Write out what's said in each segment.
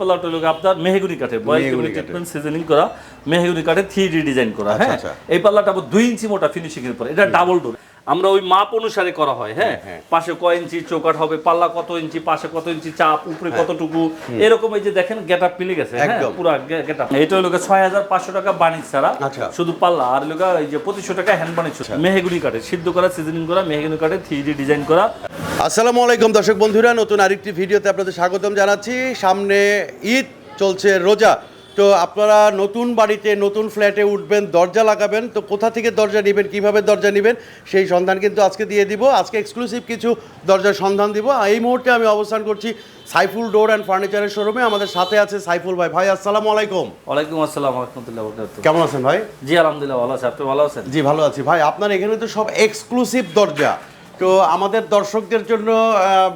পাল্লাটা লোক আপনার মেহগুনি কাঠের বয়েল মেহগনি কাঠের। ট্রিটমেন্ট সিজনিং করা মেহগুনি কাঠের থ্রি ডি ডিজাইন করা আচ্ছা, হ্যাঁ আচ্ছা। এই পাল্লাটা আবার দুই ইঞ্চি মোটা ফিনিশিং এর পরে এটা ডাবল ডোর আমরা ওই মাপ অনুসারে করা হয় হ্যাঁ? হ্যাঁ। পাশে কয় ইঞ্চি চৌকাট হবে পাল্লা কত ইঞ্চি পাশে কত ইঞ্চি চাপ উপরে কতটুকু এরকম এই যে দেখেন গেট আপ মিলে গেছে হ্যাঁ? পুরো গেট আপ এটা হলো ছয় হাজার পাঁচশো টাকা বাণিজ্য ছাড়া আচ্ছা। শুধু পাল্লা আর লোক এই যে পঁচিশশো টাকা হ্যান্ড বাণিজ্য মেহগুনি কাঠের সিদ্ধ করা সিজনিং করা মেহগুনি কাঠের থ্রি ডি ডিজাইন করা। আসসালামু আলাইকুম দর্শক বন্ধুরা নতুন আরেকটি ভিডিওতে আপনাদের স্বাগতম জানাচ্ছি। সামনে ঈদ চলছে রোজা। তো আপনারা নতুন বাড়িতে নতুন ফ্ল্যাটে উঠবেন দরজা লাগাবেন তো কোথা থেকে দরজা নেবেন কীভাবে দরজা নেবেন সেই সন্ধান কিন্তু আজকে দিয়ে দিব। আজকে এক্সক্লুসিভ কিছু দরজার সন্ধান দিব। এই মুহূর্তে আমি অবস্থান করছি সাইফুল ডোর অ্যান্ড ফার্নিচারের শোরুমে। আমাদের সাথে আছে সাইফুল ভাই। ভাই আসসালামু আলাইকুম। ওয়ালাইকুম আসসালাম রহমতুল্লাহ কেমন আছেন ভাই? জি আলহামদুলিল্লাহ ভালো আছে। আপনি ভালো আছেন? জি ভালো আছি। ভাই আপনার এখানে তো সব এক্সক্লুসিভ দরজা। তো আমাদের দর্শকদের জন্য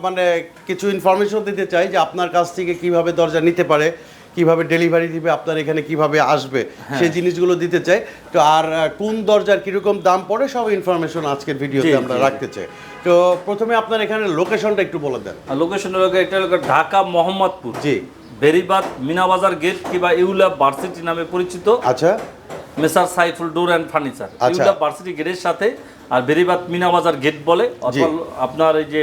মানে কিছু ইনফরমেশন দিতে চাই যে আপনার কাছ থেকে কীভাবে দরজা নিতে পারে। কীভাবে ডেলিভারি দিবে আপনার এখানে কীভাবে আসবে সেই জিনিসগুলো দিতে চাই। তো আর কোন দরজার কীরকম দাম পড়ে সব ইনফরমেশন আজকের ভিডিওতে আমরা রাখতে চাই। তো প্রথমে আপনার এখানে লোকেশনটা একটু বলে দেন। লোকেশন একটা ঢাকা মোহাম্মদপুর। জি। বেরিবাদ মিনাবাজার গেট কিংবা ইউলা ভার্সিটি নামে পরিচিত। আচ্ছা। Messrs Saiful door and furniture. ইউলা varsity গেটের সাথে আর বেরিবাদ মিনাবাজার গেট বলে অথবা আপনার এই যে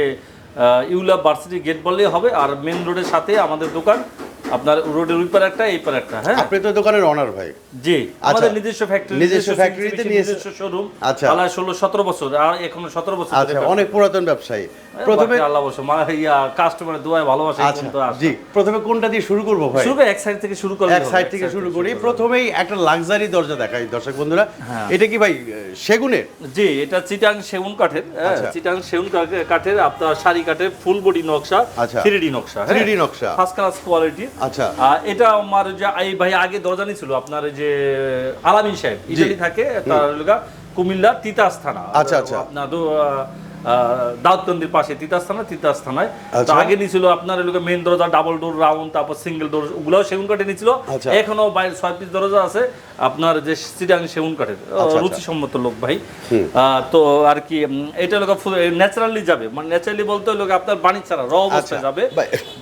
ইউলা ভার্সিটি গেট বললেই হবে আর মেন রোডের সাথে আমাদের দোকান আপনার রোডের ওই পারে একটা এই পারে একটা হ্যাঁ? আপনি তো দোকানের অনার ভাই। জি আমাদের নিজস্ব ফ্যাক্টরি নিজস্ব factory-তে নিজস্ব শোরুম আচ্ছা। আচ্ছা ষোলো সতেরো বছর আর এখনও সতেরো বছর আচ্ছা অনেক পুরাতন ব্যবসায়ী। প্রথমে আল্লাহ বসে মা ইয়া কাস্টমারের দোয়ায় ভালোবাসা আচ্ছা জি প্রথমে কোনটা দিয়ে শুরু করব ভাই? শুরু এক সাইড থেকে শুরু করে এক সাইড থেকে শুরু করি। প্রথমেই একটা লাক্সারি দরজা দেখাই দর্শক বন্ধুরা। হ্যাঁ। এটা কি ভাই সেগুনের? জি এটা চিটাং সেগুন কাঠের হ্যাঁ, আচ্ছা। চিটাং সেগুন কাঠের- আপনার শাড়ি কাঠের ফুল বডি নকশা আচ্ছা। থ্রি নকশা 3D নকশা। ফার্স্ট ক্লাস কোয়ালিটি আচ্ছা। এটা আমার যে এই ভাই আগে দরজানি ছিল আপনার যে আলামিন সাহেব ইটালি থাকে তার লগা কুমিল্লা তিতাস থানা। আচ্ছা, আচ্ছা। আপনার দাউদকান্দির পাশে তিতাস থানা তিতাস থানায়। তো আচ্ছা। আগে নিছিল আপনার এলাকা মেন দরজা ডাবল ডোর রাউন্ড তারপর সিঙ্গেল ডোর ওগুলাও সেগুন কাটে নিছিল। আচ্ছা। এখনও বাইরে ছয় পিস দরজা আছে। আপনার যে চিটাং সেগুন কাঠের আচ্ছা। রুচিসম্মত লোক ভাই তো আর কি এটা লোক ন্যাচারালি যাবে মানে ন্যাচারালি বলতে লোক আপনার বাণিজ্য ছাড়া র অবস্থায় আচ্ছা। যাবে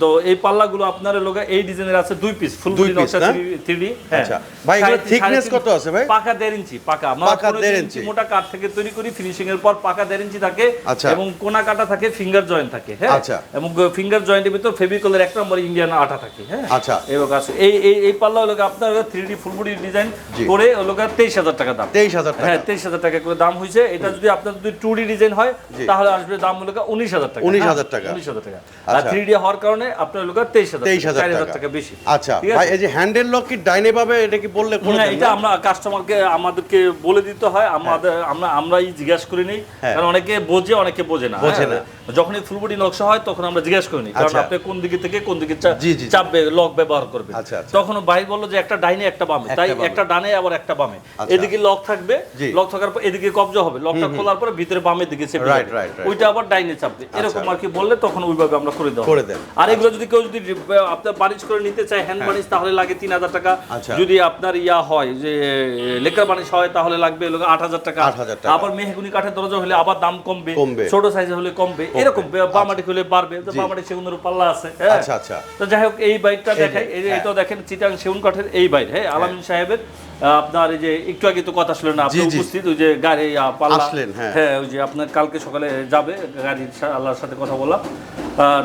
তো এই পাল্লাগুলো আপনার লোক এই ডিজাইনের আছে দুই পিস ফুল দুই নকশা না? থ্রি আচ্ছা। ভাই, এগুলোর thickness কত আছে ভাই? পাকা দেড় ইঞ্চি পাকা পাকা দেড় ইঞ্চি। মোটা কাঠ থেকে তৈরি করি ফিনিশিং এর পর পাকা দেড় ইঞ্চি থাকে আচ্ছা। এবং কোনা কাটা থাকে ফিঙ্গার জয়েন্ট থাকে হ্যাঁ আচ্ছা। এবং ফিঙ্গার জয়েন্টের ভিতর ফেভিকলের এক নম্বর ইন্ডিয়ান আঠা থাকে হ্যাঁ আচ্ছা। এবং আছে এই এই পাল্লা হলো আপনার three D full body design. করে হলো তেইশ হাজার টাকা দাম। তেইশ হাজার টাকা। হ্যাঁ তেইশ হাজার টাকা করে দাম হয়েছে এটা যদি আপনার যদি টু ডি ডিজাইন হয় তাহলে আসবে দাম হলো উনিশ হাজার টাকা। 19,000 টাকা। উনিশ হাজার টাকা। আর আচ্ছা। থ্রি ডি হওয়ার কারণে আপনার তেইশ হাজার তেইশ হাজার টাকা। বেশি। আচ্ছা ভাই এই যে হ্যান্ডেল লক কি ডাইনে পাবে? এটা কি বললে না এটা আমরা কাস্টমারকে আমাদেরকে বলে দিতে হয়। আমাদের আমরা আমরাই জিজ্ঞাসা করে নিই। হ্যাঁ। কারণ অনেকে বোঝে অনেকে বোঝে না। বোঝে হ্যাঁ। না। যখনই ফুলবডি নকশা হয় তখন আমরা জিজ্ঞাসা করি নিই। কারণ আচ্ছা। আপনি কোন দিকে থেকে কোন দিকে। চাপবে লক ব্যবহার করবে। আচ্ছা, আচ্ছা। তখন ভাই বলল যে একটা ডাইনে একটা বামে। তাই একটা ডানে আবার একটা বামে। আচ্ছা। এদিকে লক থাকবে লক থাকার পর এদিকে কবজা হবে। লকটা খোলার পরে ভিতরে বামের দিকে চেপে. ওইটা আবার ডাইনে চাপবে। এরকম আর কি বললে তখন ওইভাবে আমরা করে দেবো করে। আর এগুলো যদি কেউ যদি আপনার বানিশ করে নিতে চায় হ্যান্ড বানিশ তাহলে লাগে তিন হাজার টাকা। আচ্ছা। যদি আপনার ইয়া হয় যে লেকার বানিশ হয় তাহলে লাগবে আট হাজার টাকা। 8,000 টাকা। আবার মেহগুনি কাঠের দরজা হলে আবার দাম কমবে। ছোট সাইজ হলে কমবে। এরকম বামাটি হলে বাড়বে। তো বামাটি সেগুনের পাল্লা আছে হ্যাঁ। আচ্ছা, আচ্ছা। তো যাই হোক এই বাইকটা দেখাই। এই যে হ্যাঁ। দেখেন চিটাং সেগুন কাঠের এই বাইক হ্যাঁ। আলামিন সাহেবের। আপনার এই যে একটু আগে তো কথা শুনলেন আপনি জি, জি। উপস্থিত ওই যে গাড়ি পাল্লা। আসলেন, হ্যাঁ। হ্যাঁ ওই যে আপনার কালকে সকালে যাবে গাড়ির আল্লাহর সাথে কথা বললাম।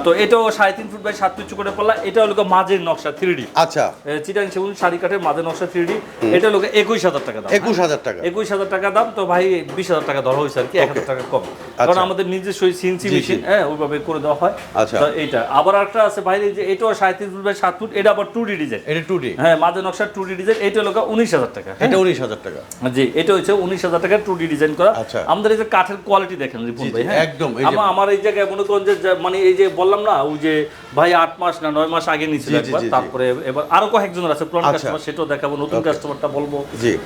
তো এটাও সাড়ে তিন ফুট বাই সাত ফিট চুকটে পাল্লা এটা হলো মাঝের নকশা থ্রি ডি আচ্ছা। চিটাং সেগুন শাড়ি কাঠের মাঝের নকশা থ্রি ডি এটা হলো একুশ হাজার টাকা দাম। একুশ হাজার টাকা। একুশ হাজার টাকা দাম তো ভাই বিশ হাজার টাকা ধরা হয়েছে আর কি এক হাজার টাকা কম। কারণ আমাদের নিজস্ব আচ্ছা। মেশিন হ্যাঁ ওইভাবে করে দেওয়া হয়। আচ্ছা। এইটা। আবার একটা আছে ভাই এই যে এটাও সাড়ে তিন ফুট বাই সাত ফুট এটা আবার টু ডি ডিজাইন। এটা টু ডি হ্যাঁ মাঝে নকশা টু ডি ডিজাইন এটা হলো উনিশ হাজার টাকা হ্যাঁ? এটা উনিশ হাজার টাকা জি এটা হচ্ছে উনিশ হাজার টাকার টু ডি ডিজাইন করা আচ্ছা। আমাদের এই যে কাঠের কোয়ালিটি দেখেন রিপুন ভাই হ্যাঁ একদম, আমার আমার এই জায়গায় মনে করেন যে মানে এই যে বললাম না ওই যে ভাই আট মাস না নয় মাস আগে নিয়েছিল একবার। তারপরে এবার আরও কয়েকজনের আছে পুরান আচ্ছা। কাস্টমার সেটাও দেখাবো নতুন কাস্টমারটা বলব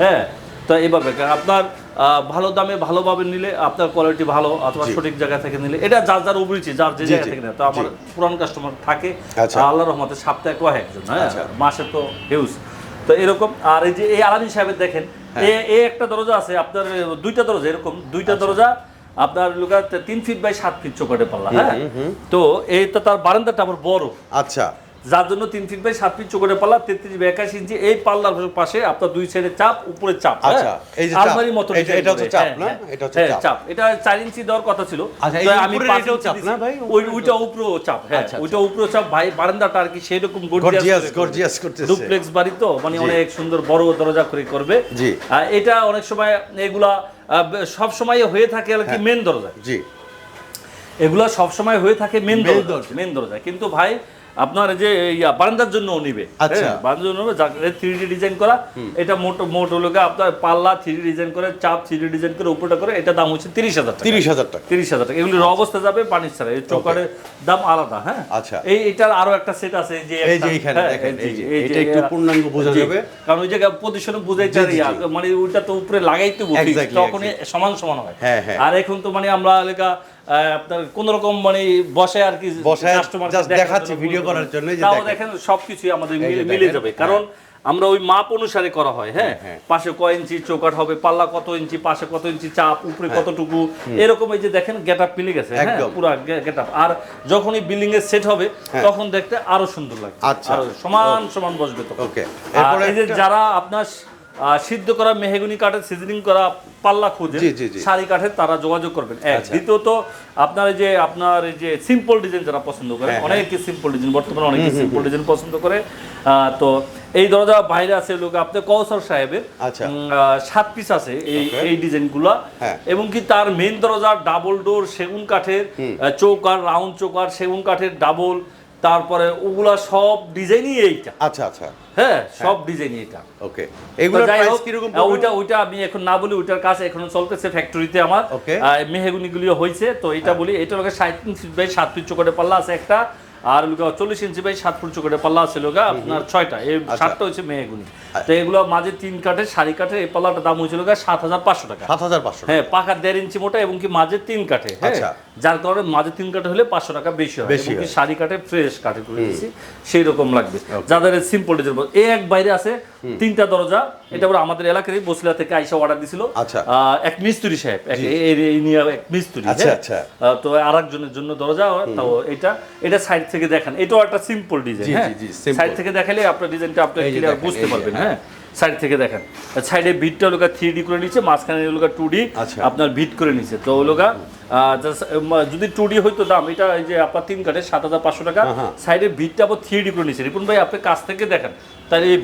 হ্যাঁ তো এইভাবে আপনার ভালো দামে ভালোভাবে নিলে আপনার কোয়ালিটি ভালো অথবা সঠিক জায়গা থেকে নিলে এটা যার যার অভিরুচি যার যে জায়গা থেকে তো আমার পুরান কাস্টমার থাকে আচ্ছা। আল্লাহ রহমতে সপ্তাহে কয়েকজন হ্যাঁ। মাসে তো হিউজ তো এরকম আর এই যে এই আলামিন সাহেবের দেখেন হ্যাঁ। এ একটা দরজা আছে আপনার দুইটা দরজা এরকম দুইটা আচ্ছা। দরজা আপনার লোকের তিন ফিট বাই সাত ফিট চোখটে পারলাম হ্যাঁ তো এইটা তো তার বারান্দাটা আমার বড় আচ্ছা যার জন্য তিন ফিট বাই সাত ফিট চোখের পাল্লা তেত্রিশ বাই একাশি ইঞ্চি এই পাল্লার পাশে আপনার দুই সাইডে চাপ উপরে চাপ হ্যাঁ? আচ্ছা, আলমারির মতো এটা- হচ্ছে চাপ হ্যাঁ, না? হ্যাঁ। এটা হচ্ছে চাপ। এটা চার ইঞ্চি দেওয়ার কথা ছিল আচ্ছা, আমি চাপ না ভাই? ওইটা উপরেও চাপ হ্যাঁ আচ্ছা, ওইটা উপরেও চাপ ভাই বারান্দাটা আর কি করতেছে। ডুপ্লেক্স বাড়ি তো মানে অনেক সুন্দর বড় দরজা করে করবে জি। এটা অনেক সময় এগুলা সব সময় হয়ে থাকে আর কি। মেন দরজা জি এগুলা সব সময় হয়ে থাকে মেন দরজা। মেন দরজা কিন্তু ভাই আপনার যে ইয়া বারান্দার জন্য নিবে। আচ্ছা। হ্যাঁ, বারান্দার জন্য থ্রি ডি ডিজাইন করা। এটা মোট মোট হলো আপনার পাল্লা থ্রি ডি ডিজাইন করে চাপ থ্রি ডি ডিজাইন করে উপরটা করে এটা দাম হচ্ছে তিরিশ হাজার তিরিশ হাজার টাকা। তিরিশ হাজার টাকা। এগুলির অবস্থা যাবে পানির ছাড়া। এই চৌকারের দাম আলাদা হ্যাঁ? আচ্ছা। এই এটার আরও একটা সেট আছে যে এই যে একটা- দেখেন, এটা পূর্ণাঙ্গ বোঝা যাবে। কারণ ওই জায়গায় পজিশনে ইয়া, জি। মানে ওইটা তো উপরে লাগাইতে তখন সমান সমান হয়। হ্যাঁ, হ্যাঁ। আর এখন তো মানে আমরা লেখা আপনার কোন রকম মানে বসে আর কি কাস্টমার দেখাচ্ছি, video করার জন্য, তাও দেখেন। আমাদের মিলে- যাবে। কারণ আমরা ওই মাপ অনুসারে করা হয় হ্যাঁ? হ্যাঁ। পাশে কয় ইঞ্চি চৌকাট হবে পাল্লা কত ইঞ্চি পাশে কত ইঞ্চি চাপ উপরে কতটুকু এরকম এই যে দেখেন গেট আপ মিলে গেছে হ্যাঁ? হ্যাঁ। পুরো গেট আপ আর যখনই বিল্ডিং এর সেট হবে তখন দেখতে আরও সুন্দর লাগবে। আচ্ছা। সমান সমান বসবে তো ওকে এই যে যারা আপনার সিদ্ধ করা মেহগুনি কাঠের সিজনিং করা পাল্লা খুঁজে। শাড়ি কাঠের তারা যোগাযোগ করবেন। এক। আচ্ছা। দ্বিতীয়ত আপনার যে আপনার এই যে সিম্পল ডিজাইন যারা পছন্দ করে হ্যাঁ, অনেকে সিম্পল ডিজাইন বর্তমানে অনেকে সিম্পল ডিজাইন পছন্দ করে। তো এই দরজা বাইরে আছে লোক আপনি কৌশল সাহেবের। আচ্ছা। সাত পিস আছে এই এই ডিজাইনগুলা হ্যাঁ। এবং কি তার মেন দরজা ডাবল ডোর সেগুন কাঠের চৌকার রাউন্ড চৌকার সেগুন কাঠের ডাবল তারপরে ওগুলা সব ডিজাইনই এইটা। আচ্ছা আচ্ছা। হ্যাঁ সব ডিজাইনই এটা। ওকে এগুলো যাই প্রাইস কি রকম ওইটা ওইটা আমি এখন না বলি ওইটার কাজ এখন চলতেছে ফ্যাক্টরিতে আমার। Okay. মেহেগুনি গুলিও হয়েছে তো এটা বলি এটা লোকে ষাট ইঞ্চি বাই 7 ফিট চোখে পাল্লা আছে একটা। আর চল্লিশ ইঞ্চি বাই সাত ফুট পাল্লা আছে লোকা আপনার ছয়টা। এই সাতটা হচ্ছে মেহেগুনি তো এগুলো মাঝে তিন কাঠে সারি কাঠে এই পাল্লাটার দাম হয়েছিল সাত হাজার পাঁচশো টাকা। সাত হাজার পাঁচশো হ্যাঁ পাকা দেড় ইঞ্চি মোটা এবং কি মাঝে তিন কাঠে হ্যাঁ। আচ্ছা। যার কারণে মাঝে তিন কাঠে হলে পাঁচশো টাকা বেশি হয়। বেশি এবং কি হয়। কাঠে ফ্রেশ কাঠে করে দিয়েছি। সেই রকম লাগবে যাদের সিম্পল ডিজাইন এক বাইরে আছে তিনটা দরজা এটা আবার আমাদের এলাকারই বসিলা থেকে আইসা অর্ডার দিছিল। আচ্ছা। এক মিস্ত্রি সাহেব এক এই- এই নিয়ে এক মিস্ত্রি আচ্ছা, হ্যাঁ? আচ্ছা। আহ, তো আর একজনের জন্য দরজা তো এটা এটা সাইড থেকে দেখান। এটাও একটা সিম্পল ডিজাইন হ্যাঁ। সাইড থেকে দেখালে আপনার ডিজাইনটা আপনি ক্লিয়ার বুঝতে পারবেন হ্যাঁ? সাইড থেকে দেখেন। সাইডে বিটটা লোকা থ্রি ডি করে নিচ্ছে মাঝখানে লোকা টু ডি। আপনার বিট করে নিচ্ছে তো লোকা যদি টু ডি হইতো দাম এটা এই যে আপনার তিন কাঠে সাত হাজার পাঁচশো টাকা হ্যাঁ। সাইডে বিটটা আবার থ্রি ডি করে নিচ্ছে রিপুন ভাই আপনি কাছ থেকে দেখেন। তাহলে এই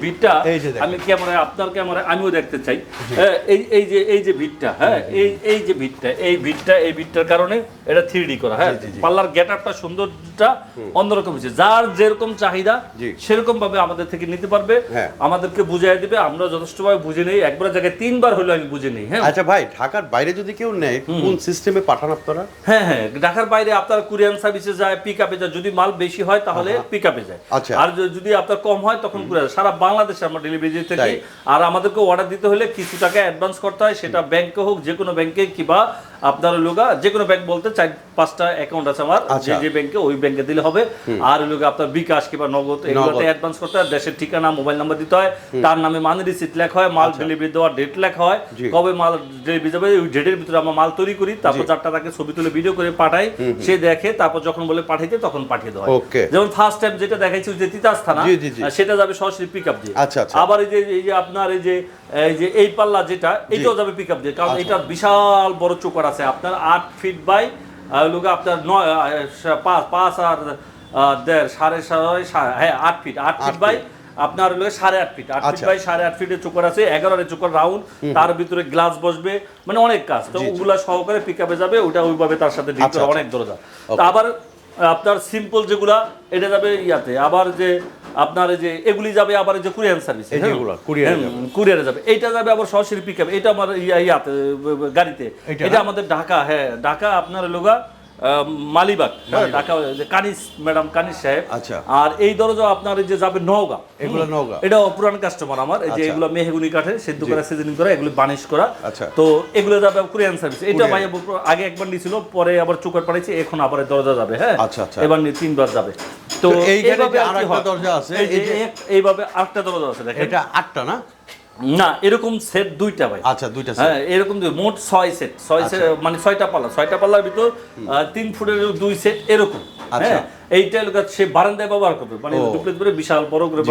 দেখেন। আমি ক্যামেরায় আপনার ক্যামেরায় আমিও দেখতে চাই। হ্যাঁ, এই এই যে এই যে বিটটা হ্যাঁ এই এই যে বিটটা এই বিটটা এই বিটটার কারণে এটা থ্রি ডি করা হ্যাঁ। পাল্লার গেট আপটা সৌন্দর্যটা অন্যরকম হচ্ছে যার যেরকম চাহিদা। সেরকম ভাবে আমাদের থেকে নিতে পারবে। হ্যাঁ। আমাদেরকে বুঝাই দিবে। আমরা যথেষ্টভাবে বুঝে নেই। একবার জায়গায় তিনবার হলো আমি বুঝে নেই হ্যাঁ। আচ্ছা ভাই ঢাকার বাইরে যদি কেউ নেয় কোন সিস্টেমে পাঠান আপনারা? হ্যাঁ হ্যাঁ ঢাকার বাইরে আপনার কুরিয়ান সার্ভিসে যায় পিক আপে যায় যদি মাল বেশি হয় তাহলে পিক আপে যায়। আচ্ছা। আর যদি আপনার কম হয় তখন কুরিয়ার সারা বাংলাদেশে আমরা ডেলিভারি দিয়ে থাকি। আর আমাদেরকে অর্ডার দিতে হলে কিছু টাকা অ্যাডভান্স করতে হয় সেটা ব্যাংকে হোক যে কোনো ব্যাংকে কিংবা আপনার লোকা যে কোনো ব্যাংক বলতে চার পাঁচটা অ্যাকাউন্ট আছে আমার আচ্ছা। যে যে ব্যাংকে ওই ব্যাংকে দিলে হবে। আর লোক আপনার বিকাশ কিংবা নগদ এগুলোতে অ্যাডভান্স করতে হয়। দেশের ঠিকানা মোবাইল নাম্বার দিতে হয়। তার নামে মানি রিসিট লেখা হয় মাল ডেলিভারি দেওয়ার ডেট লেখা হয়। আচ্ছা। কবে মাল ডেলিভারি যাবে ওই ডেটের ভিতরে আমরা মাল তৈরি করি তারপর চারটা তাকে ছবি তুলে ভিডিও করে পাঠাই সে দেখে তারপর যখন বলে পাঠাইতে তখন পাঠিয়ে দেওয়া হয়। যেমন ফার্স্ট টাইম যেটা দেখাইছি যে তিতাস থানা সেটা যাবে সরাসরি পিক আপ দিয়ে। আচ্ছা, আচ্ছা। আবার এই যে এই যে আপনার এই যে এই যে এই পাল্লা যেটা এটাও যাবে পিক আপ দিয়ে কারণ আচ্ছা। এটা বিশাল বড় চোকার আছে। আপনার আট ফিট বাই লোক আপনার নয় পাঁচ পাঁচ আর দেড় সাড়ে সাড়ে হ্যাঁ আট ফিট আট ফিট বাই। আপনার হলো সাড়ে আট ফিট আট ফিট আচ্ছা। বাই সাড়ে আট ফিটের চোকার আছে এগারো চোকার রাউন্ড তার ভিতরে গ্লাস বসবে মানে অনেক কাজ। তো ওগুলা সহকারে পিক আপে যাবে ওটা ওইভাবে তার সাথে ডিল আচ্ছা, আচ্ছা। অনেক দরজা। তো আবার আপনার সিম্পল যেগুলা এটা যাবে ইয়াতে। আবার যে আপনার যে এগুলি যাবে আবার যে কুরিয়ান সার্ভিস। কুরিয়ারে যাবে। এইটা যাবে আবার সরাসরি পিক আপ এটা আমার ইয়াতে গাড়িতে। এটা আমাদের ঢাকা হ্যাঁ ঢাকা আপনার লোগা মালিবাগ হ্যাঁ, ঢাকা কানিস ম্যাডাম কানিস সাহেব। আচ্ছা। আর এই দরজা আপনার যে যাবে নওগাঁ এগুলো নওগাঁ। এটা পুরান কাস্টমার আমার এই যে আচ্ছা। এগুলো মেহগুনি কাঠে সিদ্ধ করা সিজনিং করা এগুলো বানিশ করা। আচ্ছা। তো এগুলো যাবে কুরিয়ান সার্ভিস। এটা ভাই আগে একবার নিয়েছিল পরে আবার চুকার পাঠাইছে এখন আবার দরজা যাবে হ্যাঁ? আচ্ছা, আচ্ছা। এবার নিয়ে তিনবার যাবে। তো এইভাবে আরেকটা দরজা আছে, এইভাবে আরেকটা দরজা আছে দেখেন। এটা আটটা না? না এরকম সেট দুইটা ভাই। আচ্ছা দুইটা হ্যাঁ এরকম দুই- মোট ছয় সেট ছয় সেট মানে ছয়টা পাল্লা ছয়টা পাল্লার ভিতর আহ, তিন ফুটের দুই সেট এরকম। আচ্ছা। এইটা লোক সে বারান্দায় ব্যবহার করবে। মানে করে বিশাল বড় করে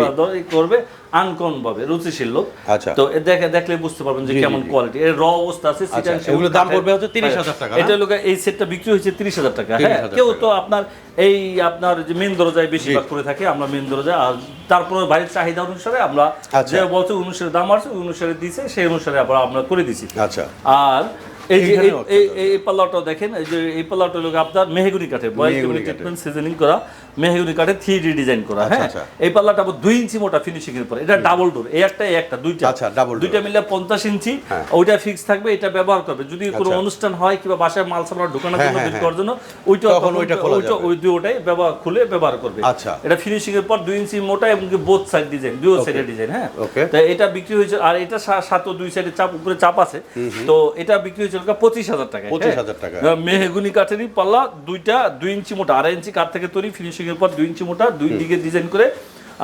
করবে আনকন ভাবে রুচিশীল লোক। আচ্ছা। তো দেখে দেখলে বুঝতে পারবেন যে কেমন। কোয়ালিটি এর র অবস্থা আছে আচ্ছা, সিটাং দাম পড়বে হচ্ছে 30,000 টাকা, এটা লোক এই সেটটা বিক্রি হয়েছে তিরিশ হাজার টাকা হ্যাঁ? কেউ তো আপনার এই আপনার যে মেন দরজায় বেশিরভাগ করে থাকে আমরা মেন দরজায় আর তারপরে বাইরের চাহিদা অনুসারে আমরা আচ্ছা। যে বলছে অনুসারে দাম আছে অনুসারে দিছে সেই অনুসারে আবার আমরা করে দিছি। আচ্ছা। আর এই যে এই- দেখেন এই যে এই পাল্লাটা হলো আপনার মেহগুনি মেহগনি ট্রিটমেন্ট সিজনিং করা মেহগুনি কাঠের থ্রি ডি ডিজাইন করা আচ্ছা, হ্যাঁ? আচ্ছা। এই পাল্লাটা আবার দুই ইঞ্চি মোটা ফিনিশিং এর পরে। এটা ডাবল ডোর এই একটা এই একটা দুইটা। আচ্ছা, door। দুইটা মিলে পঞ্চাশ ইঞ্চি হ্যাঁ। ওইটা ফিক্স থাকবে এটা ব্যবহার করবে। যদি কোনো আচ্ছা। অনুষ্ঠান হয় কিংবা বাসায় মাল ঢোকানোর হ্যাঁ, জন্য হ্যাঁ, বের। করার জন্য ওইটা তখন ওইটা খোলা ওইটা ওই দুটোটাই ব্যবহার খুলে ব্যবহার করবে। আচ্ছা। এটা ফিনিশিং এর পর দুই ইঞ্চি মোটা এবং বোথ সাইড ডিজাইন দুই সাইডের ডিজাইন হ্যাঁ? তো এটা বিক্রি হয়েছে আর এটা সা- সাথে দুই সাইডে চাপ উপরে চাপ আছে। তো এটা বিক্রি হয়েছিল পঁচিশ হাজার টাকা 25,000 টাকা। মেহগুনি কাঠেরই পাল্লা দুইটা দুই ইঞ্চি মোটা আড়াই ইঞ্চি কাঠ থেকে তৈরি ফিনিশিং এর পর দুই ইঞ্চি মোটা দুই দিকে ডিজাইন করে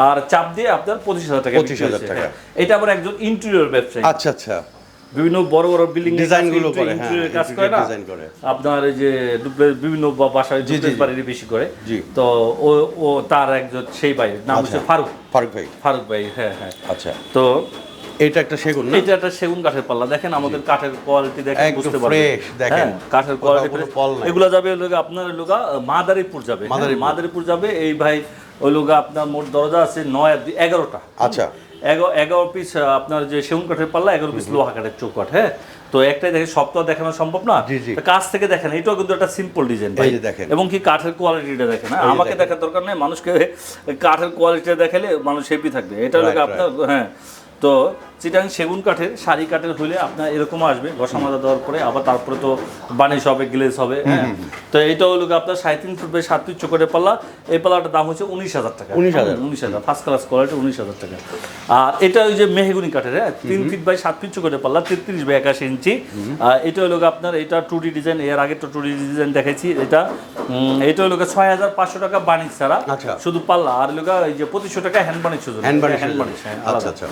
আর চাপ দিয়ে আপনার পঁচিশ হাজার টাকা 25,000 হয়েছে, টাকা। হ্যাঁ। এটা আবার একজন ইন্টেরিয়র ব্যবসায়ী। আচ্ছা আচ্ছা। বিভিন্ন বড় বড় বিল্ডিং Design গুলো করে, হ্যাঁ, কাজ করে না? আপনার এই যে বিভিন্ন বাসায় ডুপ্লেক্স বাড়ির বেশি করে। তো ও ও তার একজন সেই ভাই নাম আচ্ছা। হচ্ছে ফারুক। ফারুক ভাই। ফারুক ভাই হ্যাঁ হ্যাঁ। আচ্ছা। তো এটা একটা সেগুন না? এটা একটা সেগুন কাঠের পাল্লা। দেখেন আমাদের কাঠের কোয়ালিটি দেখেন বুঝতে পারবেন। fresh, দেখেন। হ্যাঁ, কাঠের কোয়ালিটি। এগুলো যাবে লোক আপনার লোক মাদারীপুর যাবে। হ্যাঁ, মাদারীপুর। যাবে। এই ভাই ওই লোক আপনার মোট দরজা আছে নয় এগারোটা। আচ্ছা। এগারো পিস আপনার যে সেগুন কাঠের পাল্লা এগারো পিস লোহা কাঠের চৌকাঠ। হ্যাঁ তো একটাই দেখেন সপ্তাহ দেখানো সম্ভব না? জি, জি। কাছ থেকে দেখেন এটাও কিন্তু একটা সিম্পল ডিজাইন দেখেন। এবং কি কাঠের কোয়ালিটিটা দেখেন হ্যাঁ? আমাকে দেখার দরকার নেই মানুষকে কাঠের কোয়ালিটিটা দেখালে মানুষ হেপি থাকবে। এটা হলো আপনার হ্যাঁ তো চিটাং সেগুন কাঠের শাড়ি কাঠের হলে আপনার এরকম আসবে ঘষা মাজা দেওয়ার পরে আবার তারপরে তো বানিশ হবে গ্লেজ হবে হ্যাঁ? তো এটা হলো আপনার সাড়ে তিন ফুট বাই সাত ফিট চোখের পাল্লা। এই পাল্লাটার দাম হচ্ছে উনিশ হাজার টাকা। 19,000 হুম, উনিশ হাজার। ফার্স্ট ক্লাস কোয়ালিটি উনিশ হাজার টাকা। আর এটা ওই যে মেহগুনি কাঠের হ্যাঁ? তিন ফিট বাই সাত ফিট চোখের পাল্লা তেত্রিশ বাই একাশি ইঞ্চি। আর এটা হলো আপনার এটা টু ডি ডিজাইন এর আগে তো টু ডি ডিজাইন দেখেছি এটা। এটা হলো ছয় হাজার পাঁচশো টাকা বানিশ ছাড়া। আচ্ছা। শুধু পাল্লা আর গিয়ে এই যে পঁচিশশো টাকা হ্যান্ড বানিশ শুধু হ্যান্ড বানিশ হ্যান্ড হ্যাঁ আচ্ছা আচ্ছা।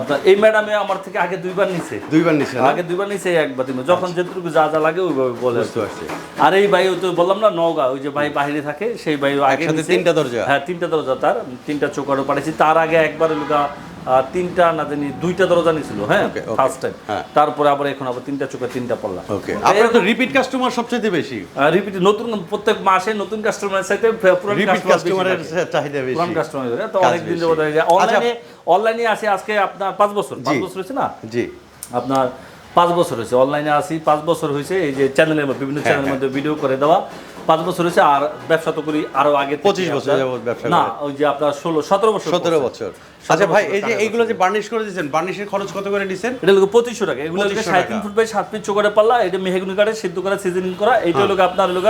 আপনার এই ম্যাডামে আমার থেকে আগে দুইবার নিছে। দুইবার নিছে আগে দুইবার নিছে একবার দিন যখন যেটুকু যা যা লাগে ওইভাবে বলে। বুঝতে পারছি। আর এই ভাই তো বললাম না নওগাঁ ওই যে ভাই বাইরে থাকে সেই ভাই আগে তিনটা দরজা? হ্যাঁ তিনটা দরজা তার তিনটা চোকারও পাঠিয়েছি তার আগে একবার লুকা তিনটা না জানি দুইটা দরজা নিছিল হ্যাঁ. ফার্স্ট টাইম হ্যাঁ। তারপরে আবার এখন আবার তিনটা চোখা তিনটা পড়লাম। ওকে আপনার তো রিপিট কাস্টমার সবচেয়ে বেশি। রিপিট নতুন প্রত্যেক মাসে নতুন কাস্টমারের সাথে পুরান কাস্টমারের চাহিদা বেশি। পুরান কাস্টমার তো অনেক দিন আচ্ছা। অনলাইনে অনলাইনে আছে আজকে আপনার পাঁচ বছর। পাঁচ। বছর হয়েছে না? জি। আপনার পাঁচ বছর হয়েছে। অনলাইনে আসি পাঁচ বছর হয়েছে। এই যে চ্যানেলের বিভিন্ন চ্যানেলের মধ্যে ভিডিও করে দেওয়া। পাঁচ বছর হয়েছে আর ব্যবসা তো করি আরও আগে পঁচিশ বছর ব্যবসা না ওই যে আপনার ষোলো সতেরো বছর সতেরো বছর। 17 আচ্ছা ভাই এই যে এইগুলো যে বার্নিশ করে দিয়েছেন বার্নিশের খরচ কত করে দিচ্ছেন এটা লোক পঁচিশশো টাকা। এগুলো লোক সাড়ে তিন ফুট বাই সাত ফিট চোখে পাল্লা এটা মেহেগুনি কাঠে সিদ্ধ করা সিজনিং করা এইটা লোক আপনার লোক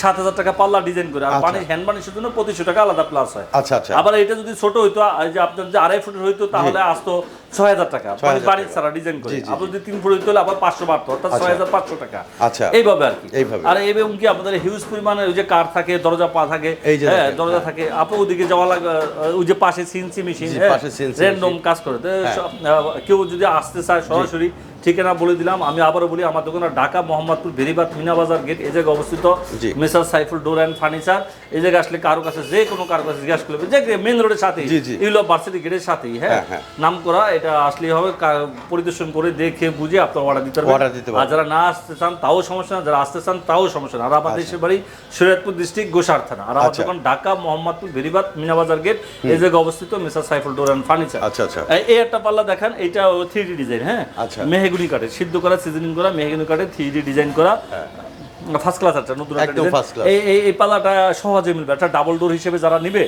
সাত হাজার টাকা পাল্লা ডিজাইন করে। আর আচ্ছা। বানিশ হ্যান্ড বানিশের জন্য পঁচিশশো টাকা আলাদা প্লাস হয়। আচ্ছা আচ্ছা। আবার এটা যদি ছোট হইতো যে আপনার যে আড়াই ফুটের হইতো তাহলে আসতো ছয় হাজার টাকা। 6,000 বাড়ির। ছাড়া ডিজাইন করে। আবার যদি তিন ফুট হইতো আবার পাঁচশো বাড়তো অর্থাৎ আচ্ছা। ছয় হাজার পাঁচশো টাকা। আচ্ছা। এইভাবে আর কি। এইভাবে। আর এবং কি আপনাদের হিউজ পরিমাণে ওই যে কার থাকে দরজা পা থাকে হ্যাঁ দরজা থাকে আপনার ওদিকে যাওয়া লাগে ওই যে পাশে সিএনসি মেশিন র্যান্ডম কাজ করে। আহ, কেউ যদি আসতে চায় সরাসরি ঠিকানা বলে দিলাম। আমি আবারও বলি আমার দোকান ঢাকা মোহাম্মদপুর বেরিবাদ মিনা বাজার গেট এই জায়গায় অবস্থিত। Messrs Saiful door and furniture. এই জায়গায় আসলে কারও কাছে যে কোনো কারও কাছে জিজ্ঞাসা করবে যে মেন রোডের সাথে। ইউলো ভার্সিটি গেটের সাথেই হ্যাঁ? হ্যাঁ, হ্যাঁ। নাম করা এটা আসলেই হবে। পরিদর্শন করে দেখে বুঝে আপনার অর্ডার দিতে পারবেন। আর যারা না আসতে চান তাও সমস্যা না। যারা আসতে চান তাও সমস্যা না। আর আমাদের দেশের বাড়ি শরীয়তপুর ডিস্ট্রিক্ট গোসার থানা আর আমার আচ্ছা। দোকান ঢাকা মোহাম্মদপুর বেরিবাদ মিনাবাজার গেট। এই জায়গায় অবস্থিত messrs Saiful door and furniture. আচ্ছা আচ্ছা। এই একটা পাল্লা দেখান এটা থ্রি ডি ডিজাইন হ্যাঁ? আচ্ছা। মেহেগুনি কাঠের সিদ্ধ করা সিজনিং করা মেহেগুনি কাঠের থ্রি ডিজাইন করা ফার্স্ট ক্লাস একটা নতুন একদম এই এই পাল্লাটা সহজে মিলবে একটা ডাবল ডোর হিসেবে যারা নিবে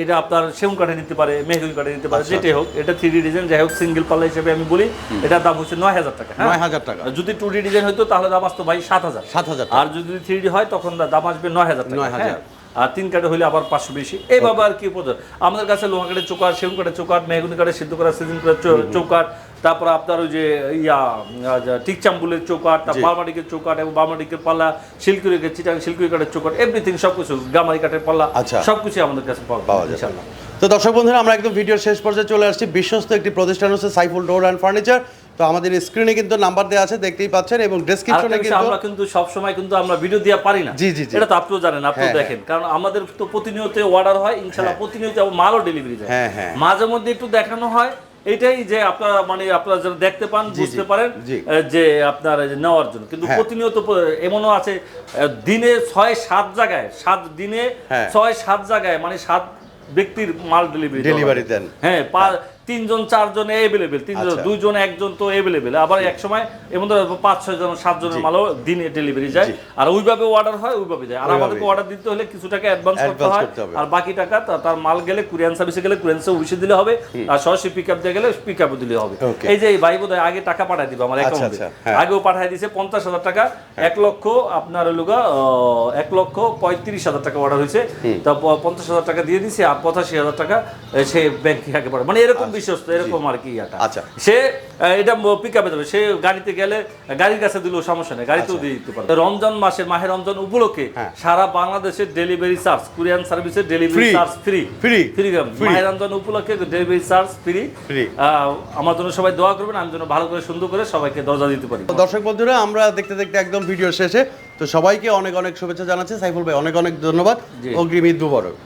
এটা আপনার সেগুন কাঠে নিতে পারে মেহগুনি কাঠে নিতে পারে আচ্ছা, যেটাই হোক এটা থ্রি ডিজাইন যাই হোক সিঙ্গেল পাল্লা হিসেবে আমি বলি এটার দাম হচ্ছে নয় হাজার টাকা হ্যাঁ? নয় হাজার টাকা। যদি টু ডি ডিজাইন হতো তাহলে দাম আসতো ভাই সাত হাজার। সাত হাজার আর যদি থ্রি ডি হয় তখন দাম আসবে নয় হাজার টাকা 9,000 হ্যাঁ? আর তিন কাঠে হলে আবার পাঁচশো বেশি। এইভাবে আর কি আমাদের কাছে লোহা কাঠের চৌকাট সেগুন কাঠের চৌকাট মেহগুনি কাঠের সিদ্ধ করা সিজন করা চৌ- চৌকাট তারপর আপনার ওই যে ইয়া টিকচাম্বুলের চৌকাট তারপর বার্মাটিকের চৌকাট এবং বার্মাটিকের পাল্লা শিলকুড়ি চিটাং শিলকুড়ি কাঠের চৌকাট এভরিথিং সব কিছু গামারি কাঠের পাল্লা আচ্ছা। সব কিছু আমাদের কাছে পাওয়া যায় ইনশাল্লাহ তো দর্শক বন্ধুরা আমরা একদম ভিডিওর শেষ পর্যায়ে চলে আসছি। বিশ্বস্ত একটি প্রতিষ্ঠান হচ্ছে সাইফুল ডোর অ্যান্ড ফার্নিচার। তো আমাদের স্ক্রিনে কিন্তু নাম্বার দেওয়া আছে দেখতেই পাচ্ছেন এবং ডেসক্রিপশনে কিন্তু আমরা কিন্তু সব সময় কিন্তু আমরা ভিডিও দিয়ে পারি না। জি, জি। এটা তো আপনিও জানেন আপনিও হ্যাঁ, দেখেন। কারণ আমাদের তো প্রতিনিয়ত অর্ডার হয় ইনশাআল্লাহ প্রতিনিয়ত আবার মালও ডেলিভারি যায়। হ্যাঁ, হ্যাঁ। মাঝে মধ্যে একটু দেখানো হয় এটাই যে আপনারা মানে আপনারা যারা দেখতে পান বুঝতে পারেন যে আপনার নেওয়ার জন্য কিন্তু হ্যাঁ। প্রতিনিয়ত এমনও আছে দিনে ছয় সাত জায়গায় সাত দিনে হ্যাঁ। ছয় সাত জায়গায় মানে সাত ব্যক্তির মাল ডেলিভারি ডেলিভারি দেন। হ্যাঁ তিনজন চারজন অ্যাভেলেবেল তিনজন আচ্ছা। দুইজন একজন তো অ্যাভেলেবেল আবার এক সময় এমন ধরো পাঁচ ছয় জন সাত জনের মালও দিনে ডেলিভারি যায়। আর ওইভাবে অর্ডার হয় ওইভাবে যায়। আর। আমাদেরকে অর্ডার দিতে হলে কিছু টাকা অ্যাডভান্স করতে হয়। আর বাকি টাকা তার মাল গেলে কুরিয়ান সার্ভিসে গেলে কুরিয়ান সার্ভিসে দিলে হবে। আর সরাসরি পিক আপ দিয়ে গেলে পিক আপও দিলে হবে। এই যে ভাই বোধহয় আগে টাকা পাঠায় দিবে আমার আচ্ছা, অ্যাকাউন্টে আচ্ছা, হ্যাঁ। আগেও পাঠায় দিছে পঞ্চাশ হাজার টাকা। এক লক্ষ আপনার লুগা এক লক্ষ পঁয়ত্রিশ হাজার টাকা অর্ডার হয়েছে। তা পঞ্চাশ হাজার টাকা দিয়ে দিছে আর পঁচাশি হাজার টাকা সে ব্যাংকে আগে পাঠায়। মানে এরকম বিশ্বস্ত এরকম আর কি আচ্ছা। সে এটা পিক আপে যাবে সে গাড়িতে গেলে গাড়ির কাছে দিলেও সমস্যা নেই গাড়িতেও দিয়ে দিতে পারে রমজান মাসে মাহে রমজান উপলক্ষে আচ্ছা। হ্যাঁ। সারা বাংলাদেশের ডেলিভারি চার্জ কুরিয়ান সার্ভিসের delivery charge free. Free Free. মাহে রমজান উপলক্ষে ডেলিভারি চার্জ ফ্রি Free. আমার জন্য সবাই দোয়া করবেন আমি যেন ভালো করে সুন্দর করে সবাইকে দরজা দিতে পারি দর্শক বন্ধুরা আমরা দেখতে দেখতে একদম ভিডিও শেষে তো সবাইকে অনেক অনেক শুভেচ্ছা জানাচ্ছি সাইফুল ভাই অনেক অনেক ধন্যবাদ। অগ্রিম ঈদ মুবারক